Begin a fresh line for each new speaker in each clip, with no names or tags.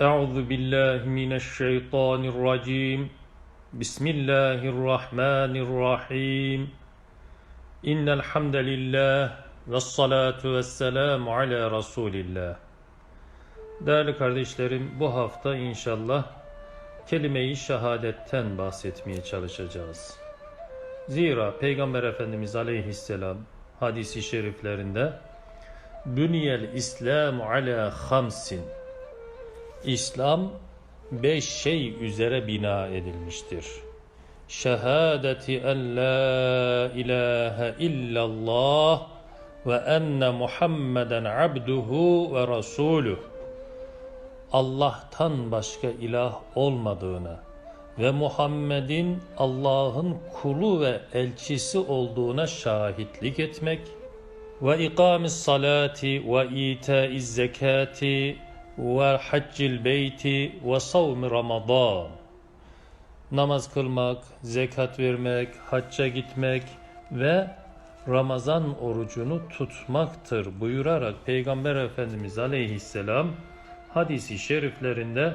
أعوذ بالله من الشيطان الرجيم بسم الله الرحمن الرحيم إن الحمد لله والصلاة والسلام على رسول الله Değerli kardeşlerim bu hafta inşallah kelime-i şehadetten bahsetmeye çalışacağız. Zira Peygamber Efendimiz Aleyhisselam hadisi şeriflerinde Büniyel İslamu ala hamsin İslam beş şey üzere bina edilmiştir. Şehadeti en la ilahe illallah ve enne Muhammeden abduhu ve rasuluh. Allah'tan başka ilah olmadığına ve Muhammed'in Allah'ın kulu ve elçisi olduğuna şahitlik etmek ve ikamis salati ve itaiz zekati ve haccil beyti ve savmi ramadan namaz kılmak, zekat vermek, hacca gitmek ve Ramazan orucunu tutmaktır buyurarak Peygamber Efendimiz Aleyhisselam hadisi şeriflerinde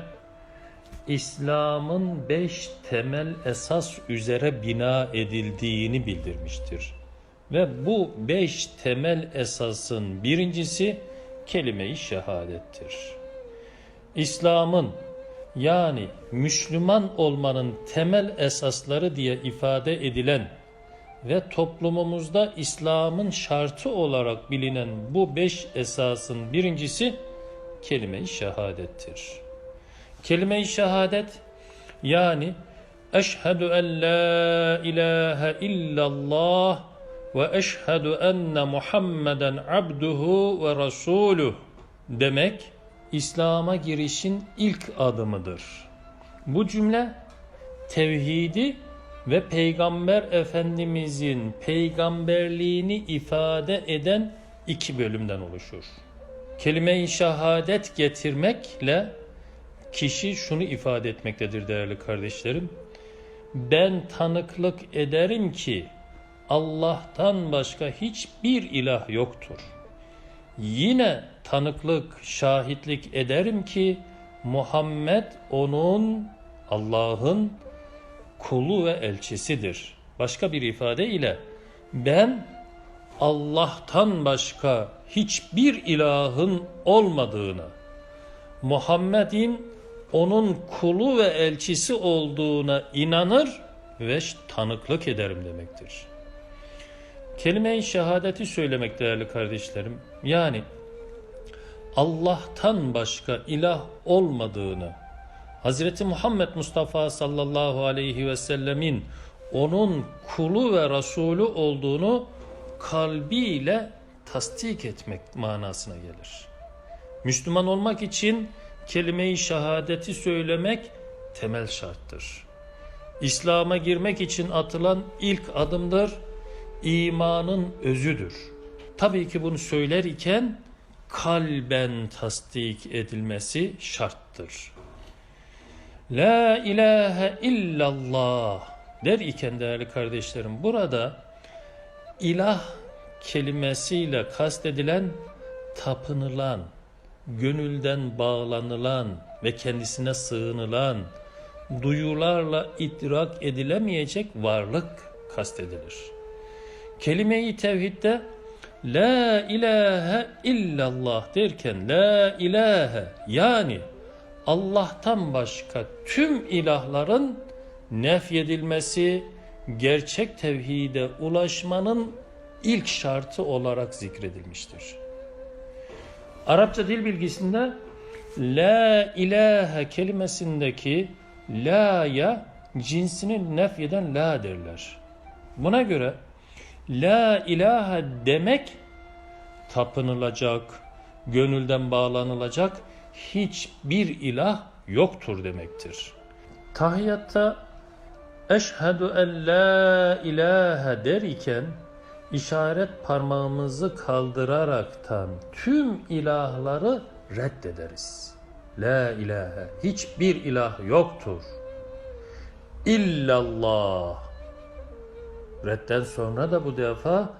İslam'ın beş temel esas üzere bina edildiğini bildirmiştir. Ve bu beş temel esasın birincisi kelime-i şehadettir. İslam'ın yani Müslüman olmanın temel esasları diye ifade edilen ve toplumumuzda İslam'ın şartı olarak bilinen bu beş esasın birincisi kelime-i şehadettir. Kelime-i şehadet yani eşhedü en la ilahe illallah ve eşhedü enne Muhammeden abduhu ve rasuluh demek İslam'a girişin ilk adımıdır. Bu cümle tevhidi ve Peygamber Efendimizin peygamberliğini ifade eden iki bölümden oluşur. Kelime-i şehadet getirmekle kişi şunu ifade etmektedir değerli kardeşlerim. Ben tanıklık ederim ki Allah'tan başka hiçbir ilah yoktur. Yine tanıklık, şahitlik ederim ki Muhammed onun Allah'ın kulu ve elçisidir. Başka bir ifade ile ben Allah'tan başka hiçbir ilahın olmadığını, Muhammed'in onun kulu ve elçisi olduğuna inanır ve tanıklık ederim demektir. Kelime-i şehadeti söylemek değerli kardeşlerim, yani Allah'tan başka ilah olmadığını, Hz. Muhammed Mustafa sallallahu aleyhi ve sellemin onun kulu ve Resulü olduğunu kalbiyle tasdik etmek manasına gelir. Müslüman olmak için kelime-i şehadeti söylemek temel şarttır. İslam'a girmek için atılan ilk adımdır, imanın özüdür. Tabii ki bunu söyler iken kalben tasdik edilmesi şarttır. La ilahe illallah der iken değerli kardeşlerim burada ilah kelimesiyle kastedilen tapınılan, gönülden bağlanılan ve kendisine sığınılan, duyularla idrak edilemeyecek varlık kastedilir. Kelime-i tevhidde La ilahe illallah derken La ilahe yani Allah'tan başka tüm ilahların nefyedilmesi, gerçek tevhide ulaşmanın ilk şartı olarak zikredilmiştir. Arapça dil bilgisinde La ilahe kelimesindeki la'ya cinsini nefyeden la derler. Buna göre La ilahe demek tapınılacak, gönülden bağlanılacak hiçbir ilah yoktur demektir. Tahiyyatta eşhedü en la ilahe der iken işaret parmağımızı kaldıraraktan tüm ilahları reddederiz. La ilahe hiçbir ilah yoktur. İllallah Redden sonra da bu defa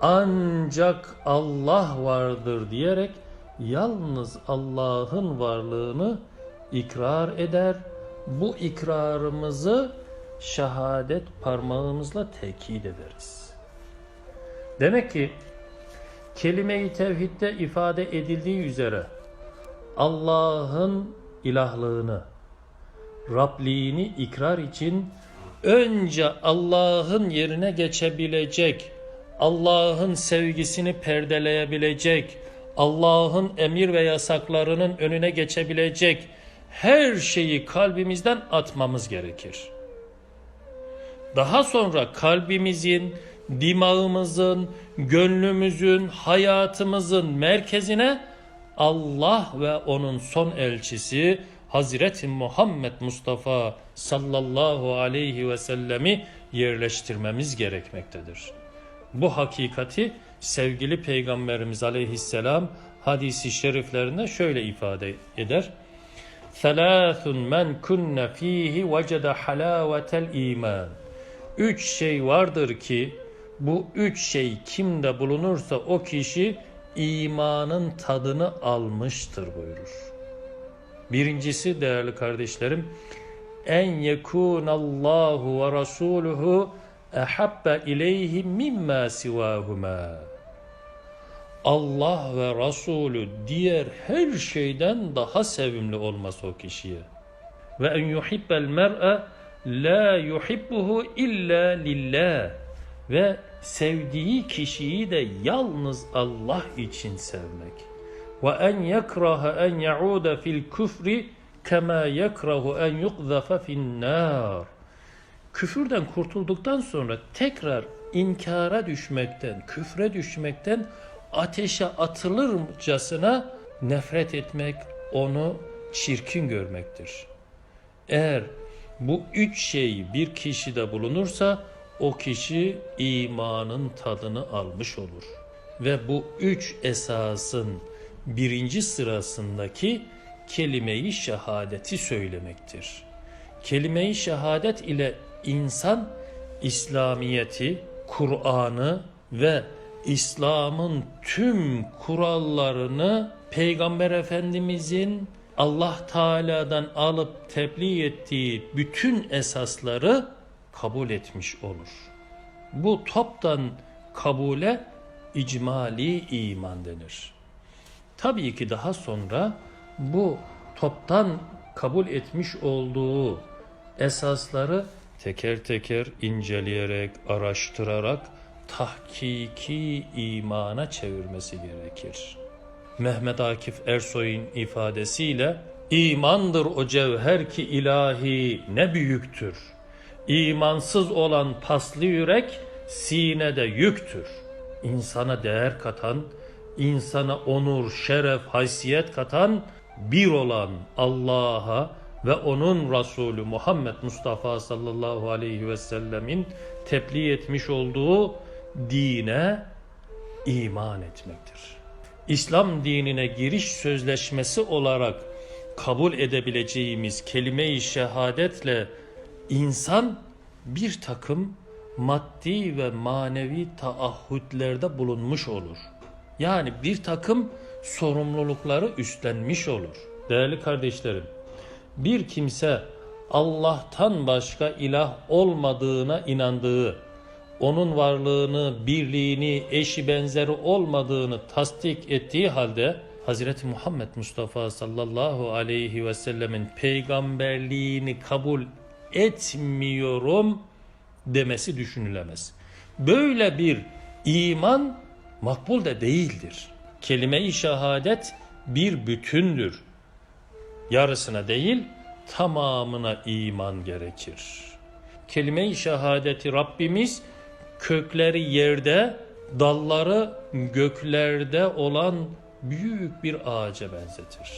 ancak Allah vardır diyerek yalnız Allah'ın varlığını ikrar eder. Bu ikrarımızı şehadet parmağımızla tekit ederiz. Demek ki kelime-i tevhidde ifade edildiği üzere Allah'ın ilahlığını, Rabliğini ikrar için önce Allah'ın yerine geçebilecek, Allah'ın sevgisini perdeleyebilecek, Allah'ın emir ve yasaklarının önüne geçebilecek her şeyi kalbimizden atmamız gerekir. Daha sonra kalbimizin, dimağımızın, gönlümüzün, hayatımızın merkezine Allah ve onun son elçisi Hazreti Muhammed Mustafa sallallahu aleyhi ve sellemi yerleştirmemiz gerekmektedir. Bu hakikati sevgili Peygamberimiz aleyhisselam hadisi şeriflerinde şöyle ifade eder. Selâthun men kunne fîhi vecede halâvetel iman. Üç şey vardır ki bu üç şey kimde bulunursa o kişi imanın tadını almıştır buyurur. Birincisi değerli kardeşlerim en yekunallahu ve rasuluhu ehabbe ileyhi mimma sivahuma. Allah ve Resulü diğer her şeyden daha sevimli olması o kişiye. Ve en yuhibbel mer'e la yuhibbuhu illa lillah. Ve sevdiği kişiyi de yalnız Allah için sevmek. Ve en yekraha en yauda fil küfri kema yekrahu en yukzafa fin nar. Küfürden kurtulduktan sonra tekrar inkara düşmekten, küfre düşmekten ateşe atılırcasına nefret etmek, onu çirkin görmektir. Eğer bu üç şey bir kişide bulunursa o kişi imanın tadını almış olur. Ve bu üç esasın birinci sırasındaki kelime-i şehadeti söylemektir. Kelime-i şehadet ile insan İslamiyeti, Kur'an'ı ve İslam'ın tüm kurallarını Peygamber Efendimizin Allah Teala'dan alıp tebliğ ettiği bütün esasları kabul etmiş olur. Bu toptan kabule icmali iman denir. Tabii ki daha sonra bu toptan kabul etmiş olduğu esasları teker teker inceleyerek, araştırarak tahkiki imana çevirmesi gerekir. Mehmet Akif Ersoy'un ifadesiyle imandır o cevher ki ilahi ne büyüktür. İmansız olan paslı yürek sinede yüktür. İnsana değer katan, insana onur, şeref, haysiyet katan bir olan Allah'a ve onun Resulü Muhammed Mustafa sallallahu aleyhi ve sellemin tebliğ etmiş olduğu dine iman etmektir. İslam dinine giriş sözleşmesi olarak kabul edebileceğimiz kelime-i şehadetle insan bir takım maddi ve manevi taahhütlerde bulunmuş olur. Yani bir takım sorumlulukları üstlenmiş olur. Değerli kardeşlerim, bir kimse Allah'tan başka ilah olmadığına inandığı, onun varlığını, birliğini, eşi benzeri olmadığını tasdik ettiği halde Hz. Muhammed Mustafa sallallahu aleyhi ve sellemin peygamberliğini kabul etmiyorum demesi düşünülemez. Böyle bir iman makbul de değildir. Kelime-i şehadet bir bütündür. Yarısına değil tamamına iman gerekir. Kelime-i şehadeti Rabbimiz kökleri yerde, dalları göklerde olan büyük bir ağaca benzetir.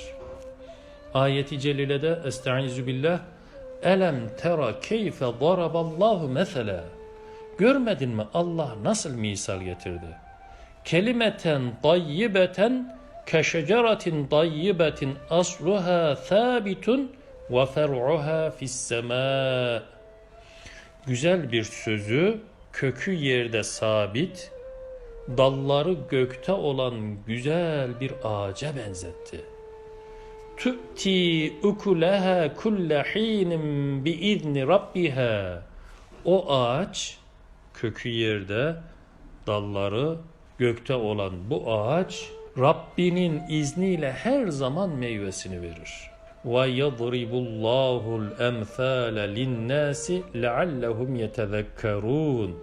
Ayeti celilede Estaizu billah Elem tera keyfe daraballahu mesela Görmedin mi Allah nasıl misal getirdi? Kelimeten tayyibeten keşeceratin tayyibetin asluha thabitun ve fer'uha fis sema. Güzel bir sözü kökü yerde sabit, dalları gökte olan güzel bir ağaca benzetti. tu'ti ukulaha kulle hinin bi izni rabbiha. O ağaç kökü yerde, dalları gökte olan bu ağaç Rabbinin izniyle her zaman meyvesini verir. Ve yadribullahul emsale linnâsi leallehum yetezekkerûn.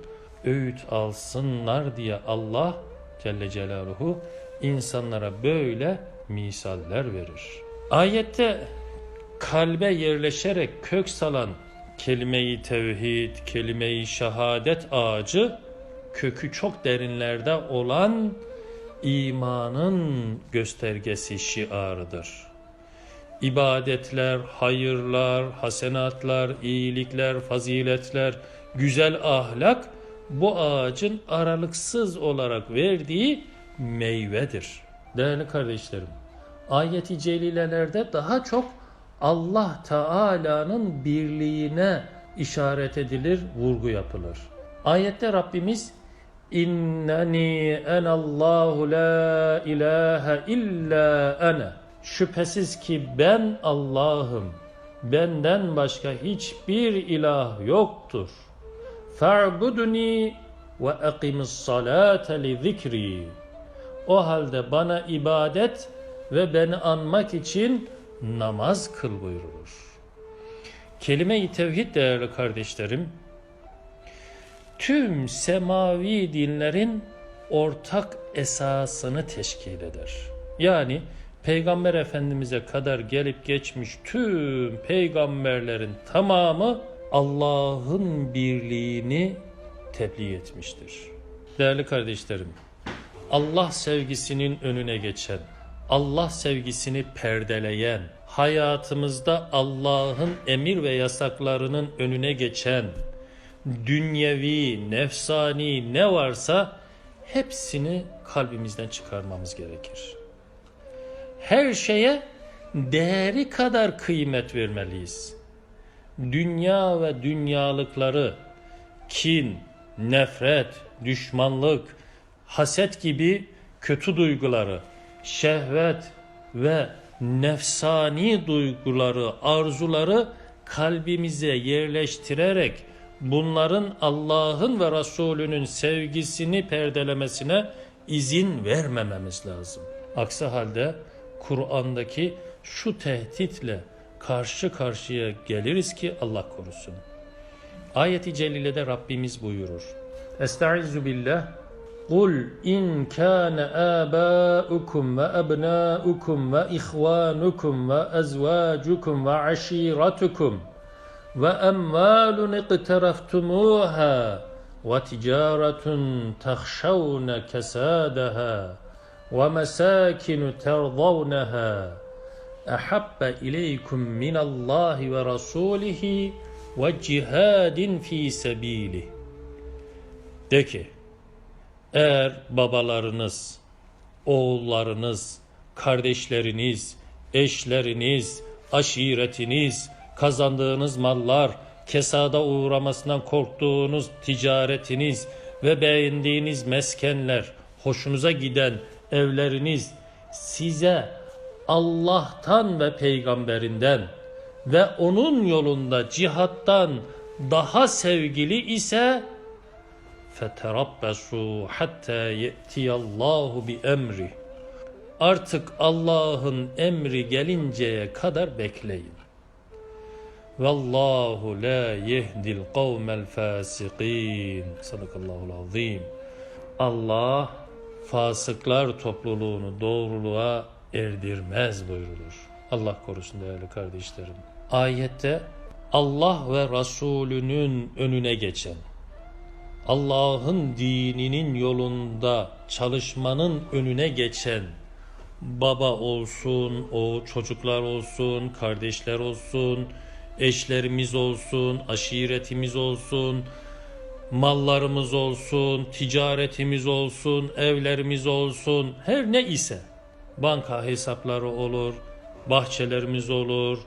Öğüt alsınlar diye Allah Celle Celaluhu insanlara böyle misaller verir. Ayette kalbe yerleşerek kök salan kelime-i tevhid, kelime-i şehadet ağacı kökü çok derinlerde olan imanın göstergesi şiarıdır. İbadetler, hayırlar, hasenatlar, iyilikler, faziletler, güzel ahlak bu ağacın aralıksız olarak verdiği meyvedir. Değerli kardeşlerim, ayet-i celilelerde daha çok Allah Teala'nın birliğine işaret edilir, vurgu yapılır. Ayette Rabbimiz İnneni enallahu la ilahe illa ene. Şüphesiz ki ben Allah'ım. Benden başka hiçbir ilah yoktur. Fa'buduni ve akimis salate li zikri. O halde bana ibadet ve beni anmak için namaz kıl buyurulur. Kelime-i tevhid değerli kardeşlerim, tüm semavi dinlerin ortak esasını teşkil eder. Yani Peygamber Efendimiz'e kadar gelip geçmiş tüm peygamberlerin tamamı Allah'ın birliğini tebliğ etmiştir. Değerli kardeşlerim, Allah sevgisinin önüne geçen, Allah sevgisini perdeleyen, hayatımızda Allah'ın emir ve yasaklarının önüne geçen, dünyevi, nefsani ne varsa hepsini kalbimizden çıkarmamız gerekir. Her şeye değeri kadar kıymet vermeliyiz. Dünya ve dünyalıkları, kin, nefret, düşmanlık, haset gibi kötü duyguları, şehvet ve nefsani duyguları, arzuları kalbimize yerleştirerek bunların Allah'ın ve Resulünün sevgisini perdelemesine izin vermememiz lazım. Aksi halde Kur'an'daki şu tehditle karşı karşıya geliriz ki Allah korusun. Ayeti celilede Rabbimiz buyurur. Estaizu billah قُلْ اِنْ كَانَ آبَاؤُكُمْ وَأَبْنَاؤُكُمْ وَإِخْوَانُكُمْ وَأَزْوَاجُكُمْ وَعَشِيرَتُكُمْ ve emvalun ikteraftumuha ve ticaretun tahşavne kesadaha ve mesakinu terzavneha ehabbe ileykum minallahi ve rasulihi ve cihadin fi sebili. De ki, eğer babalarınız, oğullarınız, kardeşleriniz, eşleriniz, aşiretiniz, kazandığınız mallar, kesada uğramasından korktuğunuz ticaretiniz ve beğendiğiniz meskenler, hoşunuza giden evleriniz size Allah'tan ve peygamberinden ve onun yolunda cihattan daha sevgili ise feterabbesu hatta yetiyallahu bi emri. Artık Allah'ın emri gelinceye kadar bekleyin. Vallahu la yehdil kavmel fasikin. Sadakallahu azim. Allah fasıklar topluluğunu doğruluğa erdirmez buyurulur. Allah korusun değerli kardeşlerim. Ayette Allah ve Resulünün önüne geçen, Allah'ın dininin yolunda çalışmanın önüne geçen baba olsun, o çocuklar olsun, kardeşler olsun, eşlerimiz olsun, aşiretimiz olsun, mallarımız olsun, ticaretimiz olsun, evlerimiz olsun, her ne ise banka hesapları olur, bahçelerimiz olur.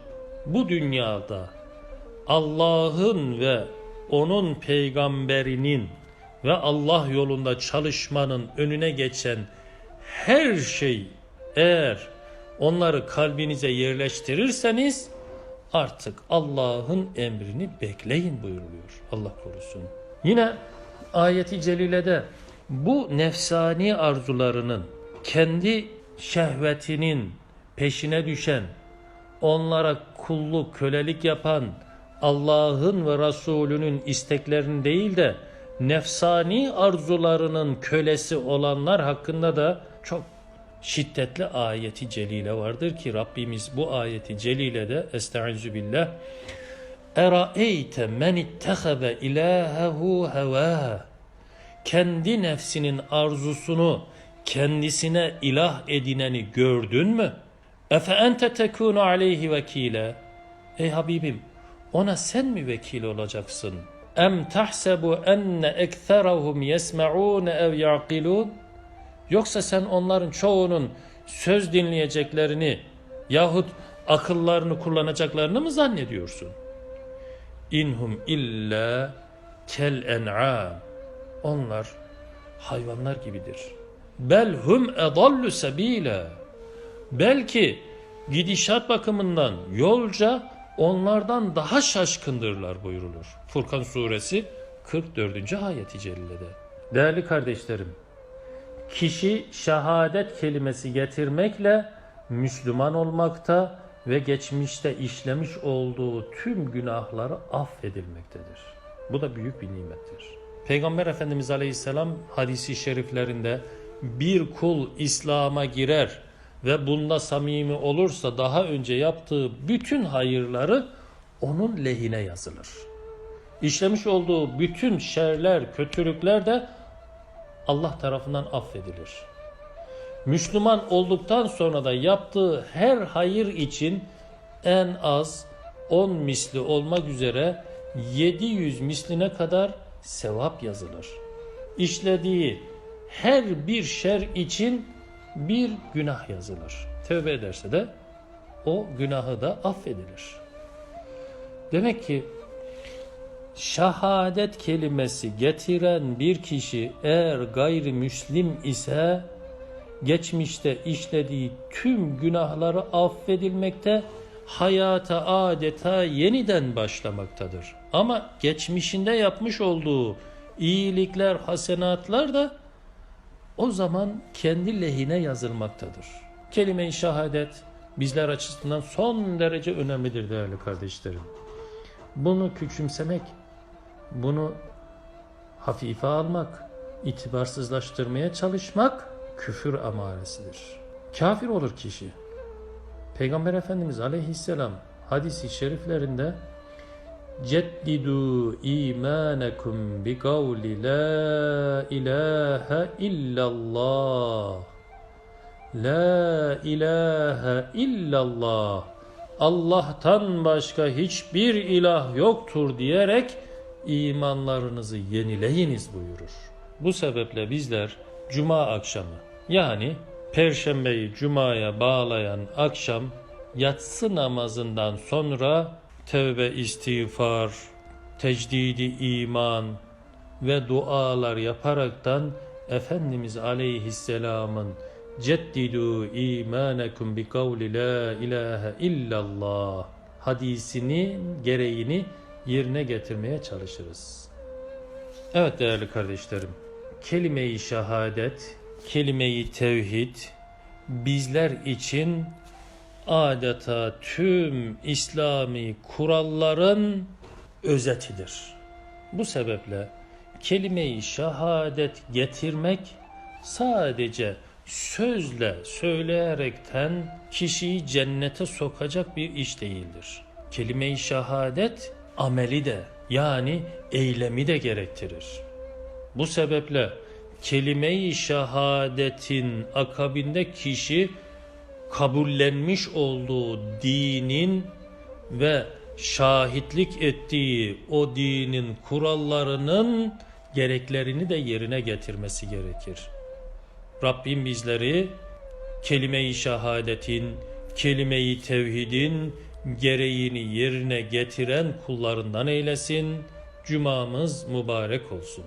Bu dünyada Allah'ın ve onun peygamberinin ve Allah yolunda çalışmanın önüne geçen her şey eğer onları kalbinize yerleştirirseniz artık Allah'ın emrini bekleyin buyuruluyor. Allah korusun. Yine ayeti celilede bu nefsani arzularının kendi şehvetinin peşine düşen, onlara kulluk, kölelik yapan Allah'ın ve Resulünün isteklerini değil de nefsani arzularının kölesi olanlar hakkında da çok şiddetli ayeti celile vardır ki Rabbimiz bu ayeti celilede estaizu billah Eraeyte men ittehebe ilahehu heva kendi nefsinin arzusunu kendisine ilah edineni gördün mü? Efe ente tekunu aleyhi vekile. Ey Habibim ona sen mi vekil olacaksın? Em tahsebu enne ekserahum yesma'un ev yaqilun? Yoksa sen onların çoğunun söz dinleyeceklerini yahut akıllarını kullanacaklarını mı zannediyorsun? İnhum illa kel en'am. Onlar hayvanlar gibidir. Bel hum edallu sebila. Belki gidişat bakımından yolca onlardan daha şaşkındırlar buyurulur. Furkan suresi 44. ayeti celilede. Değerli kardeşlerim, kişi şehadet kelimesi getirmekle Müslüman olmakta ve geçmişte işlemiş olduğu tüm günahları affedilmektedir. Bu da büyük bir nimettir. Peygamber Efendimiz Aleyhisselam hadisi şeriflerinde bir kul İslam'a girer ve bunda samimi olursa daha önce yaptığı bütün hayırları onun lehine yazılır. İşlemiş olduğu bütün şerler, kötülükler de Allah tarafından affedilir. Müslüman olduktan sonra da yaptığı her hayır için en az 10 misli olmak üzere 700 misline kadar sevap yazılır. İşlediği her bir şer için bir günah yazılır. Tövbe ederse de o günahı da affedilir. Demek ki şehadet kelimesi getiren bir kişi eğer gayrimüslim ise geçmişte işlediği tüm günahları affedilmekte, hayata adeta yeniden başlamaktadır. Ama geçmişinde yapmış olduğu iyilikler, hasenatlar da o zaman kendi lehine yazılmaktadır. Kelime-i şehadet bizler açısından son derece önemlidir değerli kardeşlerim. Bunu küçümsemek, bunu hafife almak, itibarsızlaştırmaya çalışmak küfür amaresidir. Kafir olur kişi. Peygamber Efendimiz aleyhisselam hadisi şeriflerinde Ceddidu imanekum bi kavli la ilahe illallah La ilahe illallah Allah'tan başka hiçbir ilah yoktur diyerek imanlarınızı yenileyiniz buyurur. Bu sebeple bizler cuma akşamı yani perşembeyi cumaya bağlayan akşam yatsı namazından sonra tevbe istiğfar, tecdidi iman ve dualar yaparaktan Efendimiz Aleyhisselam'ın ceddidu imanekum bi kavli la ilahe illallah hadisinin gereğini yerine getirmeye çalışırız. Evet değerli kardeşlerim, kelime-i şehadet, kelime-i tevhid bizler için adeta tüm İslami kuralların özetidir. Bu sebeple kelime-i şehadet getirmek sadece sözle söyleyerekten kişiyi cennete sokacak bir iş değildir. Kelime-i şehadet ameli de yani eylemi de gerektirir. Bu sebeple kelime-i şehadetin akabinde kişi kabullenmiş olduğu dinin ve şahitlik ettiği o dinin kurallarının gereklerini de yerine getirmesi gerekir. Rabbim bizleri kelime-i şehadetin, kelime-i tevhidin gereğini yerine getiren kullarından eylesin. Cumamız mübarek olsun.